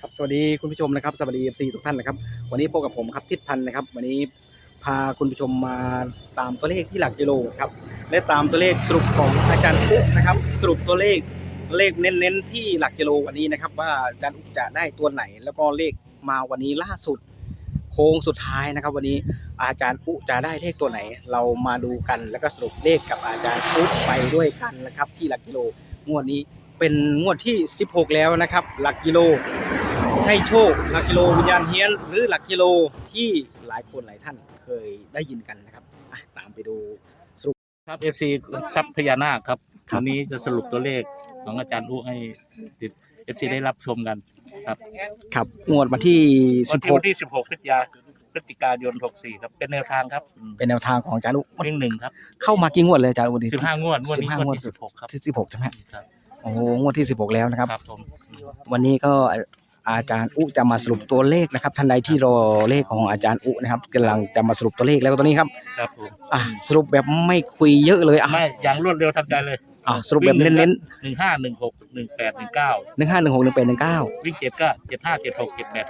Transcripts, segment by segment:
ครับสวัสดีคุณผู้ชมนะครับสวัสดีเอฟซีทุกท่านนะครับ วันนี้พบกับผมครับทิศพันธ์นะครับ วันนี้พาคุณผู้ชมมาตามตัวเลขที่หลักกิโลครับและตามตัวเลขสรุปของอาจารย์อุ๊นะครับ สรุปตัวเลขเลขเน้นๆที่หลักกิโลวันนี้นะครับ ว่าอาจารย์อุ๊จะได้ตัวไหน แล้วก็เลขมาวันนี้ล่าสุด โค้งสุดท้ายนะครับ วันนี้อาจารย์อุ๊จะได้เลขตัวไหน เรามาดูกัน แล้วก็สรุปเลขกับอาจารย์อุ๊ไปด้วยกันนะครับ ที่หลักกิโลงวดนี้เป็นงวดที่ 16 แล้วนะครับ หลักกิโล ให้โชคหลักกิโลวิญญาณเฮียนหรือหลักกิโลที่หลายคนหลายท่านเคยได้ยินกันนะครับอะตามไปดูครับ FC ทรัพย์พญานาคครับครับวันนี้จะสรุปตัวเลขของอาจารย์อู้ให้ติด FC ได้รับชมกันครับงวดวันที่วันที่วันที่ 16พฤศจิกาพฤศจิกายน 64 ครับ เป็นแนวทางครับอืม16 เป็นแนวทางของอาจารย์อุ๊วิ่งหนึ่งครับ เข้ามากี่งวดเลยอาจารย์อุ๊15 งวด งวดนี้15งงววดดที่ 16 ครับ ที่16ใช่ไหมครับ โอ้โหงวดที่16แล้วนะครับ ครับผม วันนี้ก็ อาจารย์อุจะมาสรุปตัวเลขนะครับท่านใดที่รอเลขของอาจารย์อุนะครับกำลังจะมาสรุปตัวเลขแล้วก็ตัวนี้ครับครับผมอะสรุปแบบไม่คุยเยอะเลยอะไม่อย่างรวดเร็วทันใจเลยอะสรุปแบบเน้น15 16 18 19ๆหนึ่งห้าหนึ่งหกหนึ่งแปดหนึ่งเก้าวิ่งเจ็ดก็75 76 78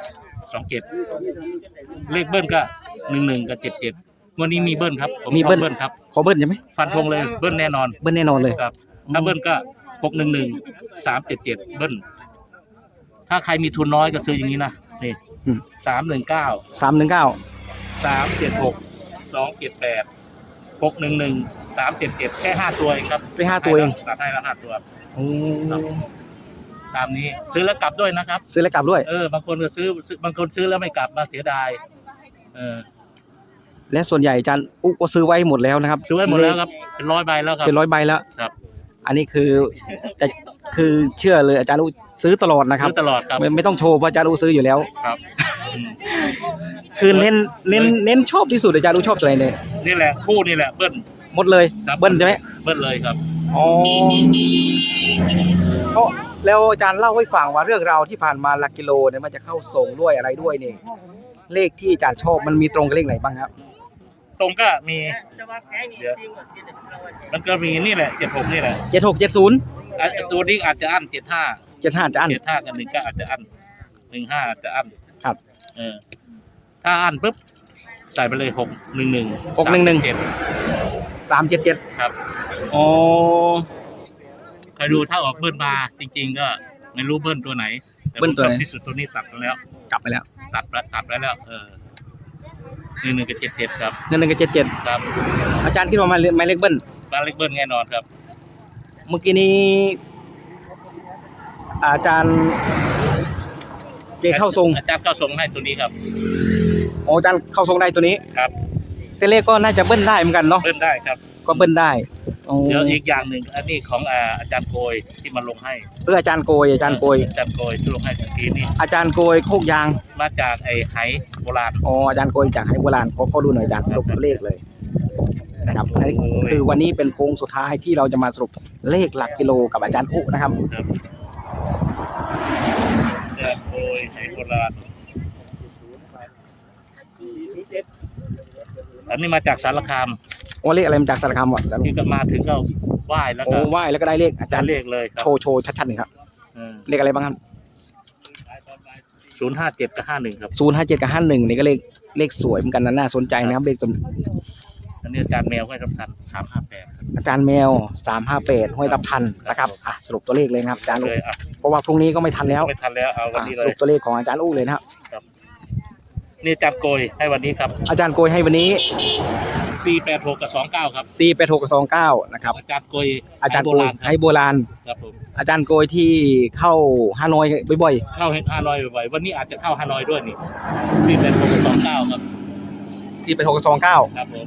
27เลขเบิ้ลก็11กับ77วันนี้มีเบิ้ลครับผมชอบเบิ้ลครับ ขอเบิ้ลใช่ไหมฟันธงเลยเบิ้ลแน่นอนเบิ้ลแน่นอนเลย ครับถ้าเบิ้ลก็หกหนึ่งหนึ่งสามเจ็ดเจ็ดเบิ้ล ถ้าใครมีทุนน้อยก็ซื้ออย่างนี้นะนี่อืม สามหนึ่งเก้าสามหนึ่งเก้าสามเจ็ดหกสองเจ็ดแปดหกหนึ่งหนึ่งสามเจ็ดเจ็ดแค่ห้าตัวเองครับไปห้าตัวเองตัดให้แล้วห้าตัว โอ้ตามนี้ซื้อแล้วกลับด้วยนะครับ ซื้อแล้วกลับด้วย เออบางคนก็ซื้อซื้อบางคนซื้อแล้วไม่กลับมาเสียดาย เออและส่วนใหญ่อาจารย์อุก็ซื้อไว้หมดแล้วนะครับซื้อไว้หมดแล้วครับ เป็นร้อยใบแล้วครับ เป็นร้อยใบแล้วครับ อันนี้คือจะคือเชื่อเลยอาจารย์อุซื้อตลอดนะครับ ซื้อตลอดครับไม่ไม่ต้องโชว์เพราะอาจารย์อุซื้ออยู่แล้ว ครับอืมคือเน้นเน้นเน้นชอบที่สุดอาจารย์อุชอบตัวไหนเนี่ยนี่แหละคู่นี่แหละเบิ้ลหมดเลยครับเบิ้ลใช่ไหมเบิ้ลเลยครับอ๋อก็แล้วอาจารย์เล่าให้ฟังว่าเรื่องราวที่ผ่านมาหลักกิโลเนี่ยมันจะเข้าทรงด้วยอะไรด้วยนี่เลขที่อาจารย์ชอบมันมีตรงกับเลขไหนบ้างครับ ตรงก็มีเดี๋ยวมันก็มีนี่แหละเจ็ดหกนี่แหละเจ็ดหกเจ็ดศูนย์อะตัวนี้อาจจะอั้นเจ็ดห้าเจ็ดห้าจะอัน เจ็ดห้ากับหนึ่งก็อาจจะอั้นหนึ่งห้าอาจจะอั้นครับเออถ้าอั้นปุ๊บใส่ไปเลยหกหนึ่งหนึ่งหกหนึ่งหนึ่งเจ็ดสามเจ็ดเจ็ดครับอ๋อคอยดูถ้าออกเบิ้ลมาจริง ๆ ก็ไม่รู้เบิ้ลตัวไหนแต่ผมชอบที่สุดตัวนี้ตัดไปแล้ว กลับไปแล้ว ตัดแล้วตัดไว้แล้ว เออ หนึ่งหนึ่งกับเจ็ดเจ็ดครับหนึ่งหนึ่งกับเจ็ดเจ็ดครับอาจารย์คิดว่าหมายเลขหมายเลขเบิ้ลบ้านเล็กเบิ้ลแน่นอนครับ เมื่อกี้นี้ อาจารย์เกเข้าทรงอาจารย์เข้าทรงให้ตัวนี้ครับอ๋ออาจารย์เข้าทรงได้ตัวนี้ครับแต่เลขก็น่าจะเบิ้ลได้เหมือนกันเนาะเบิ้ลได้ครับ ก็เบิ้ลได้ อ๋อเดี๋ยวอีกอย่างหนึ่งอันนี้ของอ่าอาจารย์โกยที่มาลงให้เอออาจารย์โกยอาจารย์โกย อาจารย์โกยที่ลงให้เมื่อกี้นี่อาจารย์โกยโคกยางมาจากไอ้ไหโบราณ อ๋ออาจารย์โกยจากไหโบราณขอเขาดูหน่อยอาจารย์สรุปเลขเลยนะครับอันนี้คือวันนี้เป็นโค้งสุดท้ายที่เราจะมาสรุปเลขหลักกิโลกับอาจารย์อุนะครับ ครับอาจารย์โกยไหโบราณอันนี้มาจากสารคาม โอ้เลขอะไรมาจากสารคามวะอาจารย์ที่ก็มาถึงก็ไหว้แล้วโอ้ก็ไหว้แล้วก็ได้เลขอาจารย์เลขเลยครับโชว์โชว์ชัดๆหน่อยครับเลขอะไรบ้างครับศูนย์ห้าเจ็ดกับห้าหนึ่งครับ ศูนย์ห้าเจ็ดกับห้าหนึ่งนี่ก็เลขเลขสวยเหมือนกันนะน่าสนใจนะครับเลขตัวอันนี้อาจารย์แมวให้สำคัญสามห้าแปดอาจารย์แมวสามห้าแปดห้อยรับทันนะครับอะสรุปตัวเลขเลยนะครับอาจารย์อุเลยอะเพราะว่าพรุ่งนี้ก็ไม่ทันแล้วไม่ทันแล้วเอาวันอะนี้สเลรุย ปตัวเลขของอาจารย์อุเลยนะครับ นี่อาจารย์โกยให้วันนี้ครับอาจารย์โกยให้วันนี้สี่แปดหกกับสองเก้าครับ4 8 6 2 9นะครับ อาจารย์โกยอาจารย์โบโกยราณคให้รับโบราณครับผมอาจารย์โกยที่เข้าฮานอยบ่อยเข้าฮานอยบ่อยๆวันนี้อาจจะเข้าฮานอยด้วยนี่สี่แปดหกกับสองเก้าครับๆที่ไป6 2 9ครับผม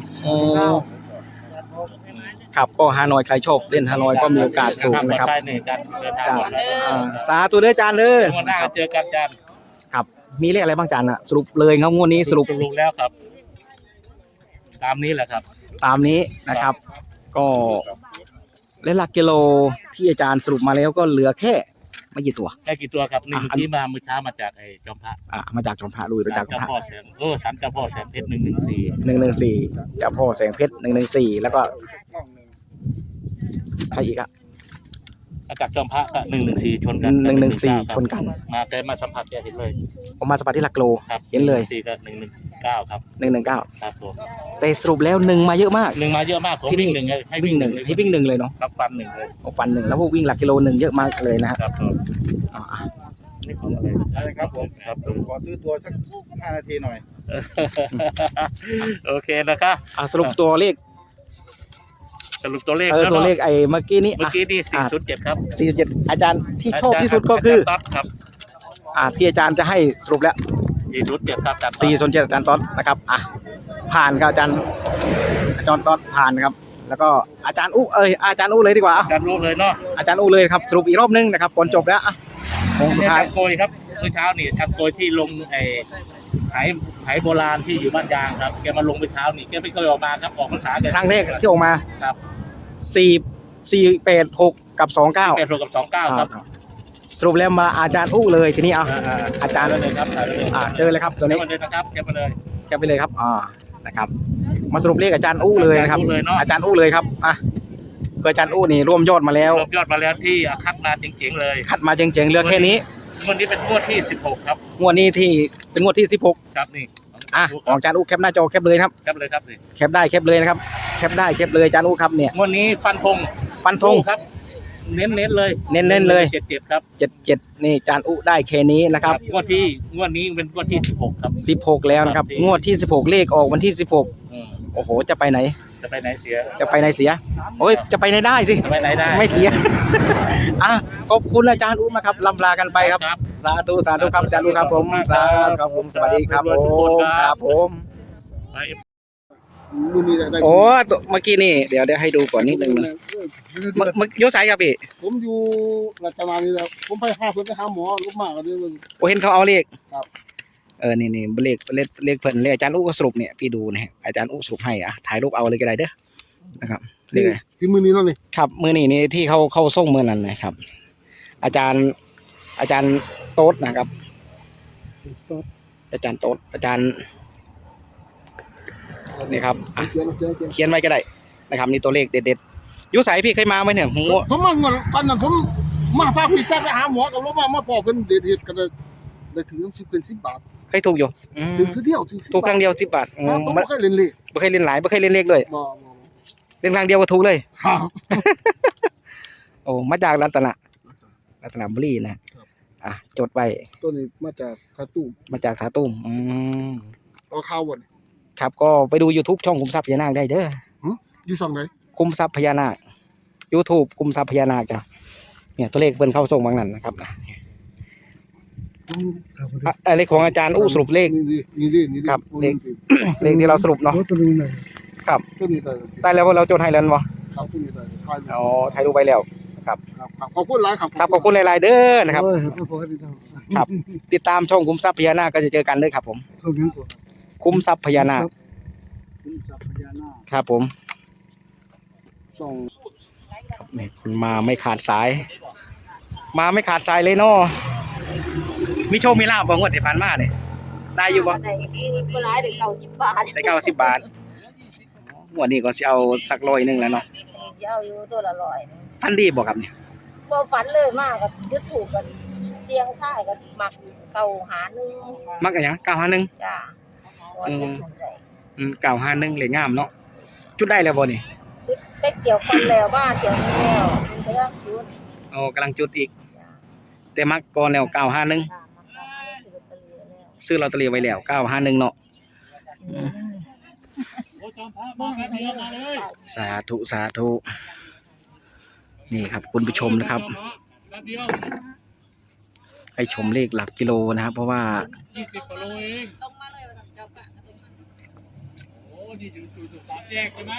ครับก็ฮานอยใครชอบเล่นฮานอยก็มีโอกาสสูงนะครับใช่เนี่ยอาจารย์เดินทางครับก่อนนะอ่าสาธุเด้ออาจารย์เด้อเดี๋ยววันหน้าเจอกันอาจารย์ครับ มีเลขอะไรบ้างอาจารย์อะสรุปเลยครับงวดนี้สรุปสรุปแล้วครับ ตามนี้แหละครับ ตามนี้นะครับ ก็เลขหลักกิโลที่อาจารย์สรุปมาแล้วก็เหลือแค่ไม่กี่ตัว แค่กี่ตัวครับนี่อะเมื่อกี้มาเมื่อเช้ามาจากไอ้จอมพระอะมาจากจอมพระลุยไปจากจอเจ้ามพระ พ่อแสงโอ้สันเจ้าพ่อแสงเพชรหนึ่งหนึ่งสี่หนึ่งหนึ่งสี่เจ้าพ่อแสงเพชรหนึ่งหนึ่งสี่แล้วก็ใครอีกอะ มาจากจอมพระก็หนึ่งหนึ่งสี่ชนกันหนึ่งหนึ่งสี่ชนกันมาแกมาสัมผัสแกเห็นเลยผมมาสปาที่หลักโลครับเห็นเลยสี่ก็หนึ่งหนึ่งเก้าครับหนึ่งหนึ่งเก้าครับผมแต่สรุปแล้วหนึ่งมาเยอะมากหนึ่งมาเยอะมากผมที่นี่วิ่งหนึ่งเลยให้วิ่งหนึ่งเลยให้วิ่งหนึ่งเลยเนาะรับฟันหนึ่งเลยเอาฟันหนึ่งแล้วพวกวิ่งหลักกิโลหนึ่งเยอะมากเลยนะฮะครับผมอ่าอะนี่ของอะไรอะไรครับผมครับผผมมขอซื้อตัวสักห้านาทีหน่อยโอเคนะครับอะสรุปตัวเลข สรุปตัวเลขเออแวตัวนาะเลขไอ้เมื่อกี้นี้เมื่ออะ กี้นี่สี่ศูนย์เจ็ดครับสี่เจ็ดอาจารย์ที่ชอบที่สุดก็คือาจารย์ต๊อดครับอ่าที่อาจารย์จะให้สรุปแล้วสี่ศูนย์เจ็ดครับอาจารย์ต๊อดสี่ส่วนเจ็ดอาจารย์ต๊อดนะครับอะผ่านครับอาจารย์อาจารย์ต๊อดผ่านครับ แล้วก็อาจารย์อู้เอ้ยอาจารย์อู้เลยดีกว่าอะอาจารย์รู้เลยเนาะอาจารย์อู้เลยครับสรุปอีกรอบนึงนะครับก่อนจบแล้วอะโค้งสุดนี่ท้ายทางโกยครับเมื่อเช้านี่ทางโกยที่ลงไอ้ ไหไหโบราณที่อยู่บ้านยางครับ แกมาลงเมื่อเช้านี่แกไม่เคยออกมาครับออกพรรษาแกครั้งแรกที่ออกมาครับสี่สี่แปดหกกับสองเก้าแปดหกกับสองเก้าครับสรุปแล้วมาอาจารย์อู้เลยทีนี้เอาอ่าอาจารย์ถ่เลยครับถ่ายเลยอ่าเจอเลยครับตัวแคปนี้มาเลยนะครับแคปมาเลยแคปไปเลยครับอ่านะครับ มาสรุปเลขอาจารย์อู้เลยนะครับอาจารย์อู้เลยเนอะอาจารย์อู้เลยครับอะเพื่ออาจารย์อู้นี่ร่วมยอดมาแล้วรวมยอดมาแล้วที่คัดมาจริงๆเลย คัดมาเจ๋งๆเหลือแค่นี้งวดนี้เป็นงวดที่สิบหกครับ งวดนี้ที่เป็นงวดที่16ครับนี่อะของอาจารย์อู้แคปหน้าจอแคปเลยครับแคปเลยครับนี่แคปได้แคปเลยนะครับแคปได้แคปเลยอาจารย์อู้ครับเนี่ยงวดนี้ฟันธงฟันธงครับ เน้นเน้นๆเลย เน้นๆเลยเจ็ดเจ็ดครับเจ็ดเจ็ดนี่อาจารย์อู้ได้แค่นี้นะครับงวดที่งวดนี้เป็นงวดที่สิบหกครับ16แล้วนะครับงวดที่16เลขออกวันที่อืม16โอ้โหจะไปไหน จะไปไหนเสีย จะไปไหนเสีย โอ้ยจะไปไหนได้สิ จะไปไหนได้ ไม่เสีย อะขอบคุณอาจารย์อู้นะครับลำลากันไปครับครับ สาธุสาธุครับอาจารย์อู้ครับผมสาธุครับผมสวัสดีครับผมครับผมไปนู่นนี่ได้โอ้ตัวเมื่อกี้นี่เดี๋ยวเดี๋ยวให้ดูก่อนนิดนึงนะเมื่อเมื่อโยสายครับพี่ผมอยู่รัชนานี่แหละผมไปหาเพื่อนไปหาหมอลูกมากกันเลยมึงโอ้เห็นเขาเอาเลขครับ เออนี่นี่เลขเลขเลขเพิ่นเลขอาจารย์อู้ก็สรุปเนี่ยพี่ดูนะฮะอาจารย์อู้สรุปให้อะถ่ายรูปเอาเลยก็ได้เด้อนะครับเลขอะไรที่มือนี้นั่นนี่ครับมือนี่นี่ที่เขาเข้าส่งมือนั้นนะครับ อาจารย์อาจารย์โต๊ดนะครับอาจารย์โต๊ดอาจารย์นี่ครับอะเขียนเขียนเขียนเขียนไว้ก็ได้นะครับนี่ตัวเลขเด็ดๆอยุสายพี่เคยมาไหมเนี่ยผมว่าผมมาเมื่อก่อนนั้นผมมาพาพี่ชายไปหาหมอกับลูกมามาพอเพิ่นเด็ดเห็ดกันได้ได้ถึงสิบเป็นสิบบาท เคยถูกอยู่อืมถึงคือเดียวถึงถูกครั้งเดียวสิบบาทอืครับมผมไม่ไม่เคยเล่นเลยไม่เคยเล่นหลายไม่เคยเล่นเลขเลยบ่บ่เล่นครั้งเดียวก็ถูกเลย ครับ โอ้มาจากรัตนะรัตนบุรีนะอะจดไว้ตัวนี้มาจากคาตูมมาจากถาตุ้มอืมเอาข้าวบ่นครับก็ไปดู YouTube ช่องคุมทรัพย์พญานาคได้เด้อ อยู่ช่องไหนคุมทรัพย์พญานาค YouTube คุมทรัพย์พญานาคจ้ะเนี่ยตัวเลขเพิ่นเข้าส่งบางนั้นนะครับอะอืมครับ อะอะเลขของอาจารย์อู้สรุปเลข นี่ดินี่ดินี่ดิครับโอ้เลขนี่ดิเลขที่เราสรุปเนาะโอ้ตัวนี้ไหนครับ ตัวนี้ได้ได้แล้วเราจดให้แล้วบ่ครับตัวนี้ได้ทายอ๋อถ่ายรูปไปแล้ว ครับครับขอบคุณหลายครับครับขอบคุณหลาย ๆ เด้อนะครับ เอ้ยขอบคุณครับครับ ติดตามช่องคุมทรัพย์พญานาคก็จะเจอกันเลยครับผมเพิ่มยังตัวคุมทรัพย์พญานาคคุณสัพพญานาคครับผม ส่ง นี่คุณมาไม่ขาดสาย มาไม่ขาดสายเลยเนาะ มีโชคมีลาบบ่งวดที่ผ่านมาเนี่ยได้อยู่บ่ได้เวลาได้เก้าสิบบาทได้เก้าสิบบาทงวดนี้ก็สิเอาสักร้อยหนึงแล้วเนาะจะเอาอยู่ตัวละร้อยหนึ่งฟันดีบ่ครับเนี่ยบ่ฝันเลยมากกับยึดถูกกันเสียงค่ายกันมักเก่าหาหนึ่งมักอะหยังเก้าห้าหนึ่งจ้าวันยึดถูกได้อืมเก้าห้าหนึ่งเลยงามเนาะจุดได้แล้วบ่นี่ไปเกี่ยวกันแล้วบ้านเกี่ยวนี้แล้วมันก็ต้องยุดโอ้กำลังจุดอีกจ้าแต่มักก่อนแล้วเก้าห้าหนึ่งจ้ามันก็ ซื้อลอตเตอรี่แล้วไว้แล้วเก้าห้าหนึ่งเนาะสาธุสาธุนี่ครับ คุณผู้ชมนะครับ ให้ชมเลขหลักกิโลนะครับ เพราะว่ายี่สิบกิโลเองโอ้นี่อยู่อยู่จุดสามแยกใช่ไหม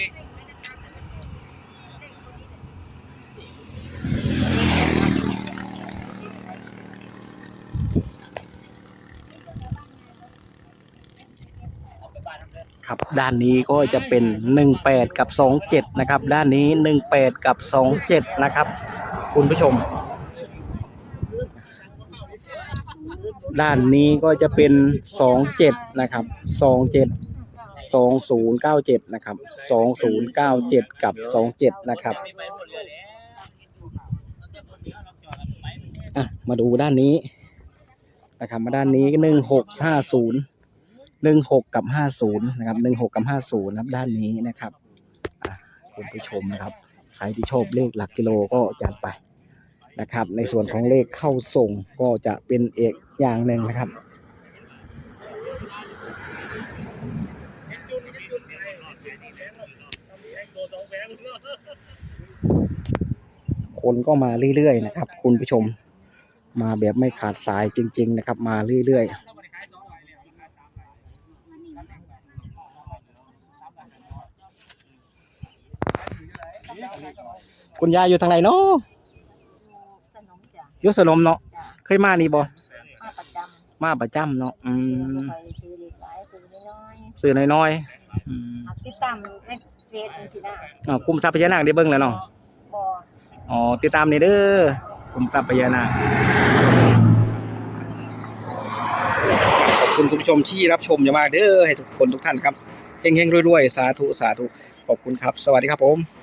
ครับด้านนี้ก็จะเป็นหนึ่งแปดกับสองเจ็ดนะครับ ด้านนี้หนึ่งแปดกับสองเจ็ดนะครับ คุณผู้ชม ด้านนี้ก็จะเป็นสองเจ็ดนะครับสองเจ็ด สองศูนย์เก้าเจ็ดนะครับสองศูนย์เก้าเจ็ดกับสองเจ็ดนะครับอะมาดูด้านนี้นะครับมาด้านนี้หนึ่งหกห้าศูนย์หนึ่งหกกับห้าศูนย์นะครับหนึ่งหกกับห้าศูนย์นะครับด้านนี้นะครับคุณผู้ชมนะครับใครที่ชอบเลขหลักกิโลก็จัดไปนะครับ ในส่วนของเลขเข้าส่งก็จะเป็นเอกอย่างหนึ่งนะครับ คนก็มาเรื่อยๆนะครับ คุณผู้ชม มาแบบไม่ขาดสายจริง ๆ นะครับ มาเรื่อยๆคุณยายอยู่ทางไหนเนาะสนมจ้ะอยุสนมเนาะ เคยมานี่บ่มาประจมาประจำเนาะ อืำมไปซื้อเล็กหลายซื้อน้อยซื้อน้อยๆอืมๆหักติดตามในเฟซจังซี่นะอ๋อคุมทรัพย์พญานาคได้เบิ่งแล้วเนาะบ่ อ๋อติดตามนี่เด้อผมทรัพย์พญานาคขอบคุณคุณผู้ชมที่รับชมอย่างมากเด้อให้ทุกคนทุกท่านครับเฮงๆรวยๆ สาธุสาธุขอบคุณครับ สวัสดีครับผม